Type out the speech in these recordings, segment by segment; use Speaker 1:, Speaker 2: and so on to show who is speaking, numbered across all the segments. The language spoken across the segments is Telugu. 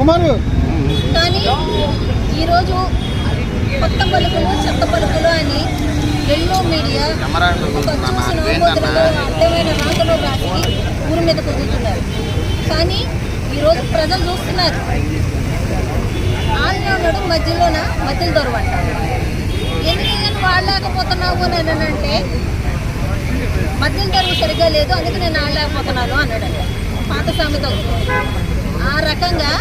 Speaker 1: కుమారు.
Speaker 2: కానీ ఈరోజు కొత్త పలుకులు చెత్త పలుకులు అని ఎల్లో మీడియా ఒక చూసిన అర్థమైన రాతలు రాసి ఊరి మీద కుదురుతున్నారు కానీ ఈరోజు ప్రజలు చూస్తున్నారు. ఆంధ్రనుడు మధ్యలోన మధ్యలో దొరవంట ఎన్ని నేను వాడలేకపోతున్నావు అని అంటే మద్యం ధరలు సరిగ్గా లేదు అందుకే నేను ఆడలేకపోతున్నాను అన్నాడు పాత సామెత ఆ రకంగా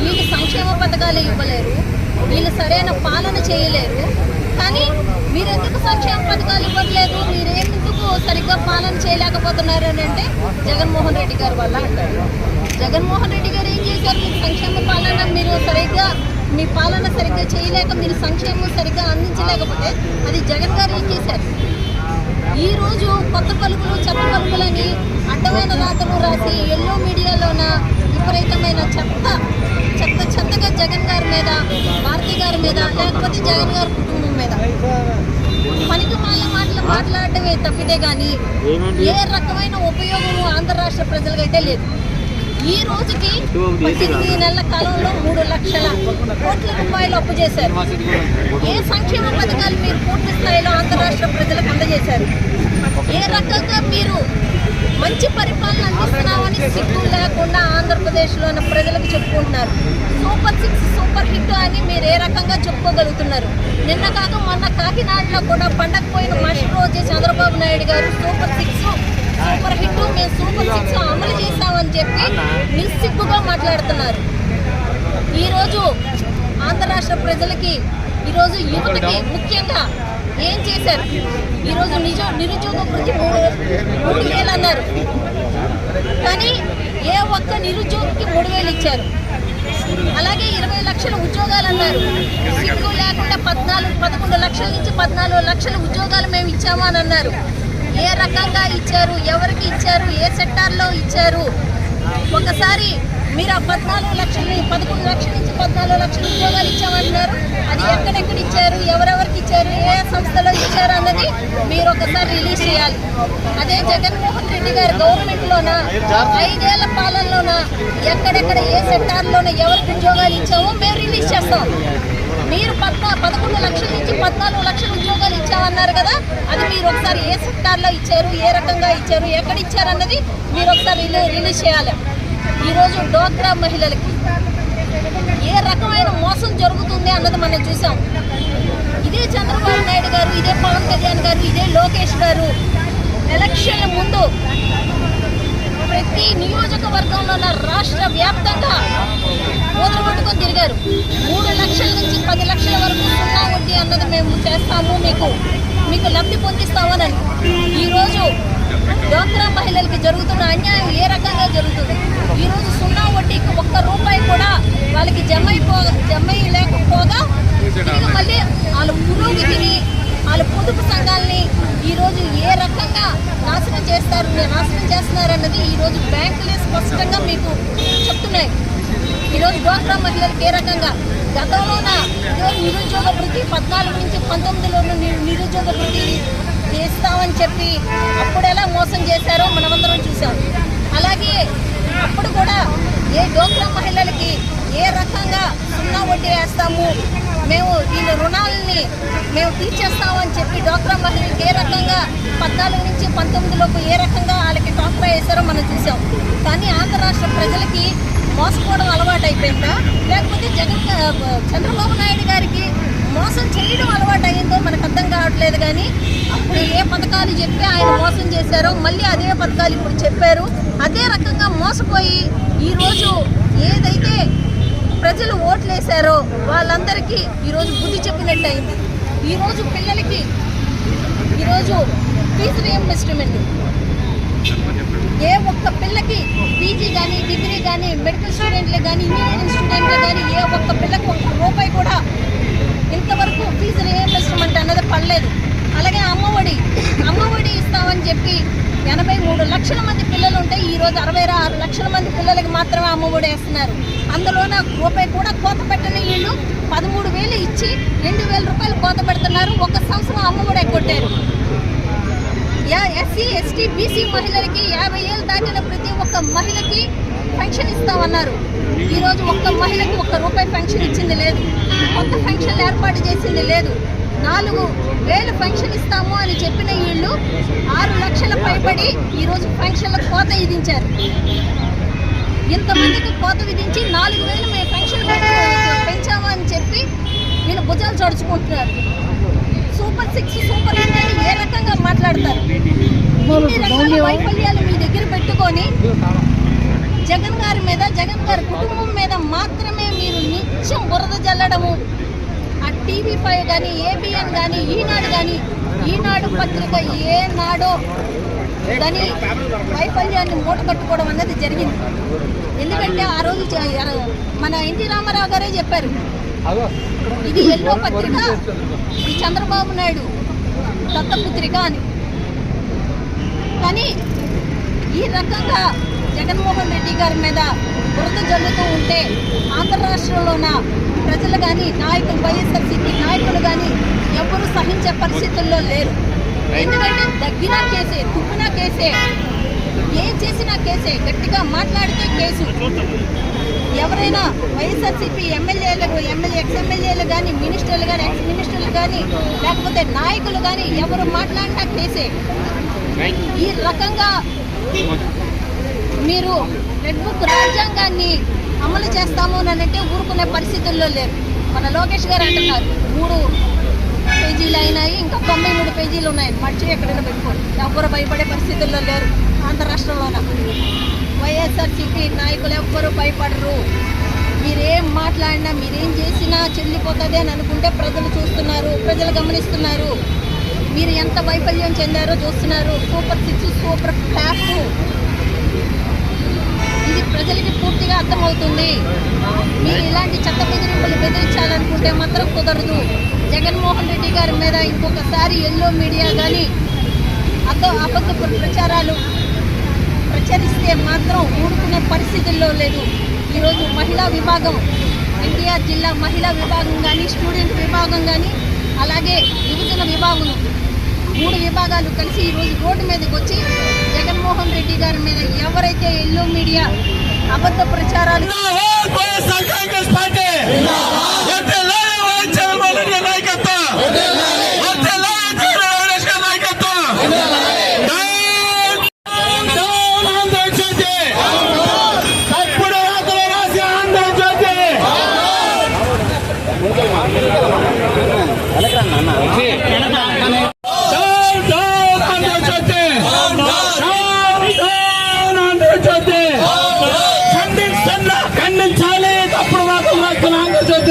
Speaker 2: వీళ్ళు సంక్షేమ పథకాలు ఇవ్వలేరు. వీళ్ళు సరైన పాలన చేయలేరు. కానీ మీరు ఎందుకు సంక్షేమ పథకాలు ఇవ్వట్లేదు? మీరు ఎందుకు సరిగ్గా పాలన చేయలేకపోతున్నారు అని అంటే జగన్మోహన్ రెడ్డి గారి వల్ల అంటారు. జగన్మోహన్ రెడ్డి గారు ఏం చేశారు? మీకు సంక్షేమ పాలన మీరు సరిగ్గా మీ పాలన సరిగ్గా చేయలేక మీరు సంక్షేమం సరిగ్గా అందించలేకపోతే అది జగన్ గారు ఏం చేశారు? ఈరోజు కొత్త పలుకులు చెత్త పలుకులని అడ్డమైన రాతలు రాసి ఎల్లో మీడియాలోన విపరీతమైన చెత్త చెత్త చెత్తగా జగన్ గారి మీద భారతి గారి మీద లేకపోతే జగన్ గారి కుటుంబం మీద. పనికి మాల మాటలు మాట్లాడటమే తప్పితే కానీ ఏ రకమైన ఉపయోగము ఆంధ్ర రాష్ట్ర ప్రజలకైతే లేదు. ఈ రోజుకి పద్దెనిమిది నెలల కాలంలో మూడు లక్షల కోట్ల రూపాయలు అప్పు చేశారు. ఏ సంక్షేమ పథకాలు మీరు పూర్తి స్థాయిలో ఆంధ్ర రాష్ట్ర ప్రజలకు అందజేశారు? ఏ రకంగా మీరు మంచి పరిపాలన అందిస్తున్నామని సిగ్గు లేకుండా ఆంధ్రప్రదేశ్లో ఉన్న ప్రజలకు చెప్పుకుంటున్నారు. సూపర్ సిక్స్ సూపర్ హిట్ అని మీరు ఏ రకంగా చెప్పుకోగలుగుతున్నారు? నిన్న కాక మొన్న కాకినాడలో కూడా పండగ పోయిన మరుసటి రోజే చంద్రబాబు నాయుడు గారు సూపర్ సిక్స్ సూపర్ హిట్ మేము సూపర్ సిక్స్ అమలు చేస్తామని చెప్పి నిస్సిగ్గుగా మాట్లాడుతున్నారు. ఈరోజు ఆంధ్ర రాష్ట్ర ప్రజలకి ఈరోజు యువతకి ముఖ్యంగా ఏం చేశారు? ఈరోజు నిజ నిరుద్యోగ వృత్తి మూడు మూడు వేలు అన్నారు. కానీ ఏ ఒక్క నిరుద్యోగికి మూడు వేలు ఇచ్చారు. అలాగే ఇరవై లక్షల ఉద్యోగాలు అన్నారు. సిగ్గు లేకుండా పద్నాలుగు పదకొండు లక్షల నుంచి పద్నాలుగు లక్షల ఉద్యోగాలు మేము ఇచ్చాము అని అన్నారు. ఏ రకంగా ఇచ్చారు? ఎవరికి ఇచ్చారు? ఏ సెక్టార్లో ఇచ్చారు? ఒకసారి మీరు ఆ పద్నాలుగు లక్షల పదకొండు లక్షల నుంచి పద్నాలుగు లక్షల ఉద్యోగాలు ఇచ్చామంటున్నారు. అది ఎక్కడెక్కడ ఇచ్చారు? ఎవరెవరు ఇచ్చారు ఏ సంస్థలో ఇచ్చారు అన్నది మీరు ఒకసారి రిలీజ్ చేయాలి. అదే జగన్మోహన్ రెడ్డి గారి గవర్నమెంట్లోన? ఐదేళ్ళ పాలనలోన? ఎక్కడెక్కడ ఏ సెక్టార్లోన ఎవరికి ఉద్యోగాలు ఇచ్చామో మేము రిలీజ్ చేస్తాం. మీరు పద్నా పదకొండు లక్షల నుంచి పద్నాలుగు లక్షల ఉద్యోగాలు ఇచ్చామన్నారు కదా అది మీరు ఒకసారి ఏ సెక్టార్లో ఇచ్చారు ఏ రకంగా ఇచ్చారు ఎక్కడ ఇచ్చారు అన్నది మీరు ఒకసారి రిలీజ్ చేయాలి. ఈరోజు డోక్రా మహిళలకి ఏ రకమైన మోసం జరుగుతుంది అన్నది మనం చూసాం ఇదే చంద్రబాబు నాయుడు గారు ఇదే పవన్ కళ్యాణ్ గారు ఇదే లోకేష్ గారు. ఎలక్షన్ల ముందు ప్రతి నియోజకవర్గంలో ఉన్న రాష్ట్ర వ్యాప్తంగా ఊదర పట్టుకొని తిరిగారు. మూడు లక్షల నుంచి పది లక్షల వరకు సున్నా వడ్డీ అన్నది మేము చేస్తాము. మీకు మీకు లబ్ధి పొందిస్తామని ఈరోజు డ్వాక్రా మహిళలకి జరుగుతున్న అన్యాయం ఏ రకంగా జరుగుతుంది? ఈరోజు సున్నా వడ్డీకి ఒక్క రూపాయి కూడా వాళ్ళకి జమ అయిపో జమ లేకపోగా తిరిగి మళ్ళీ వాళ్ళ పురోగతిని వాళ్ళ పొదుపు సంఘాలని ఈరోజు ఏ రకంగా నాశనం చేస్తారు నాశనం చేస్తున్నారు అన్నది ఈరోజు బ్యాంకులే స్పష్టంగా మీకు చెప్తున్నాయి. ఈరోజు డ్వాక్రా మహిళలకు ఏ రకంగా? గతంలోన ఈరోజు నిరుద్యోగ వృత్తి పద్నాలుగు నుంచి పంతొమ్మిదిలోనూ నిరుద్యోగ వృత్తి చేస్తామని చెప్పి అప్పుడు ఎలా మోసం చేశారో మనమందరం చూసాం అలాగే అప్పుడు కూడా ఏ డోక్రా మహిళలకి ఏ రకంగా సున్నా వడ్డీ వేస్తాము? మేము వీళ్ళ రుణాలని మేము తీర్చేస్తామని చెప్పి డోక్రా మహిళలకి ఏ రకంగా పద్నాలుగు నుంచి పంతొమ్మిదిలోపు ఏ రకంగా వాళ్ళకి డోక్రా వేశారో మనం చూసాం. కానీ ఆంధ్ర రాష్ట్ర ప్రజలకి మోసపోవడం అలవాటు అయిపోయిందా లేకపోతే జగన్ చంద్రబాబు నాయుడు గారికి మోసం చేయడం అలవాటు అయిందో మనకు అర్థం కావట్లేదు కానీ అప్పుడు ఏ పథకాలు చెప్పి ఆయన మోసం చేశారో మళ్ళీ అదే పథకాలు ఇప్పుడు చెప్పారు. అదే రకంగా మోసపోయి ఈరోజు ఏదైతే ప్రజలు ఓట్లు వేశారో వాళ్ళందరికీ ఈరోజు బుద్ధి చెప్పినట్టు అయింది ఈరోజు పిల్లలకి ఈరోజు ఫీజు రియంబర్స్మెంట్ ఏ ఒక్క పిల్లకి పీజీ కానీ డిగ్రీ కానీ మెడికల్ స్టూడెంట్లే కానీ ఇంజనీరింగ్ స్టూడెంట్లే కానీ ఏ ఒక్క పిల్ల ఒక్క రూపాయి కూడా ఇంతవరకు ఫీజు రియంబర్స్మెంట్ అన్నది పడలేదు అలాగే అమ్మఒడి అమ్మఒడి ఇస్తామని చెప్పి ఎనభై మూడు లక్షల మంది పిల్లలు ఉంటే ఈ రోజు అరవై ఆరు లక్షల మంది పిల్లలకి మాత్రమే అమ్మఒడి వేస్తున్నారు అందులోన రూపాయి కూడా కోత పెట్టని వీళ్ళు పదమూడు వేలు ఇచ్చి రెండు వేల రూపాయలు కోత పెడుతున్నారు. ఒక సంవత్సరం అమ్మఒడి కొట్టారు. ఎస్సీ ఎస్టీ బీసీ మహిళలకి యాభై ఏళ్ళు దాటిన ప్రతి ఒక్క మహిళకి పెన్షన్ ఇస్తామన్నారు. ఈరోజు ఒక్క మహిళకి ఒక్క రూపాయి పెన్షన్ ఇచ్చింది లేదు. కొత్త పెన్షన్ ఏర్పాటు చేసింది లేదు. నాలుగు వేలు పెన్షన్ ఇస్తాము అని చెప్పిన వీళ్ళు ఆరు లక్షల పైబడి ఈరోజు పెన్షన్ల కోత విధించారు. ఇంతమందికి కోత విధించి నాలుగు వేలు మేము పెన్షన్ పెంచాము అని చెప్పి వీళ్ళు భుజాలు చడుచుకుంటున్నారు సూపర్ సిక్స్ సూపర్ హిట్ అని ఏ రకంగా మాట్లాడతారు? ఇన్ని రకాల వైఫల్యాలు మీ దగ్గర పెట్టుకొని జగన్ గారి మీద జగన్ గారి కుటుంబం మీద మాత్రమే మీరు నిత్యం బురద జల్లడము. ఆ టీవీ ఫైవ్ కానీ ఏబిఎన్ కానీ ఈనాడు కానీ ఈనాడు పత్రిక ఏనాడో దాని వైఫల్యాన్ని మూట కట్టుకోవడం అన్నది జరిగింది. ఎందుకంటే ఆ రోజు మన ఎన్టీ రామారావు గారే చెప్పారు. ఇది ఎల్లో పత్రిక ఇది చంద్రబాబు నాయుడు దత్తపుత్రిక అని. కానీ ఈ రకంగా జగన్మోహన్ రెడ్డి గారి మీద బురద జల్లుతూ ఉంటే ఆంధ్ర రాష్ట్రంలోన ప్రజలు కానీ నాయకులు వైఎస్ఆర్సీపీ నాయకులు కానీ ఎవరు సహించే పరిస్థితుల్లో లేరు. ఎందుకంటే దగ్గిన కేసే తుప్పినా కేసే ఏం చేసినా కేసే గట్టిగా మాట్లాడితే కేసు. ఎవరైనా వైఎస్ఆర్సీపీ ఎమ్మెల్యేలకు ఎమ్మెల్యే ఎక్స్ ఎమ్మెల్యేలు కానీ మినిస్టర్లు కానీ ఎక్స్ మినిస్టర్లు కానీ లేకపోతే నాయకులు కానీ ఎవరు మాట్లాడినా కేసే. ఈ రకంగా మీరు రెడ్ బుక్ రాజ్యాంగాన్ని అమలు చేస్తాము అని అంటే ఊరుకునే పరిస్థితుల్లో లేరు. మన లోకేష్ గారు అంటున్నారు మూడు పేజీలు అయినాయి ఇంకా తొంభై మూడు పేజీలు ఉన్నాయి మర్చి ఎక్కడైనా పెట్టుకోండి. ఎవ్వరు భయపడే పరిస్థితుల్లో లేరు. ఆంధ్ర రాష్ట్రంలోన వైఎస్ఆర్సీపీ నాయకులు ఎవ్వరు భయపడరు. మీరేం మాట్లాడినా మీరేం చేసినా చెల్లిపోతుంది అని అనుకుంటే ప్రజలు చూస్తున్నారు ప్రజలు గమనిస్తున్నారు. మీరు ఎంత వైఫల్యం చెందారో చూస్తున్నారు. సూపర్ సిక్స్ సూపర్ ఫ్లాప్ ఇది ప్రజలకి పూర్తిగా అర్థమవుతుంది. మీరు ఇలాంటి చట్ట బెదిరింపులు బెదిరించాలనుకుంటే మాత్రం కుదరదు. జగన్మోహన్ రెడ్డి గారి మీద ఇంకొకసారి ఎల్లో మీడియా కానీ అద్ద అబద్ధపు ప్రచారాలు ప్రచరిస్తే మాత్రం ఊరుకునే పరిస్థితుల్లో లేదు. ఈరోజు మహిళా విభాగం ఎన్టీఆర్ జిల్లా మహిళా విభాగం కానీ స్టూడెంట్ విభాగం కానీ అలాగే యువజన విభాగం మూడు విభాగాలు కలిసి ఈరోజు రోడ్డు మీదకి వచ్చి గారి మీద ఎవరైతే ఎల్లో మీడియా అబద్ధ ప్రచారాలు